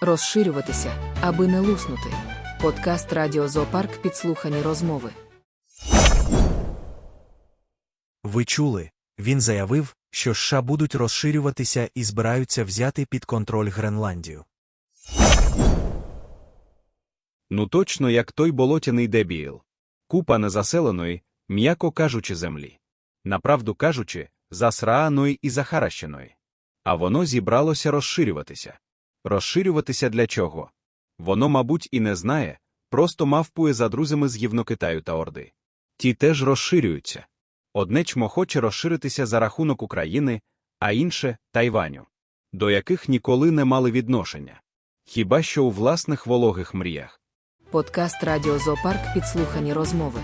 Розширюватися, аби не луснути. Подкаст Радіо Зоопарк підслухані розмови. Ви чули, він заявив, що США будуть розширюватися і збираються взяти під контроль Гренландію. Ну точно як той болотяний дебіл. Купа незаселеної, м'яко кажучи, землі. Направду кажучи, засрааної і захаращеної. А воно зібралося розширюватися. Розширюватися для чого? Воно, мабуть, і не знає, просто мавпує за друзями з Євнокитаю та Орди. Ті теж розширюються. Одне чмо хоче розширитися за рахунок України, а інше Тайваню, до яких ніколи не мали відношення. Хіба що у власних вологих мріях. Подкаст Радіо Зоопарк підслухані розмови.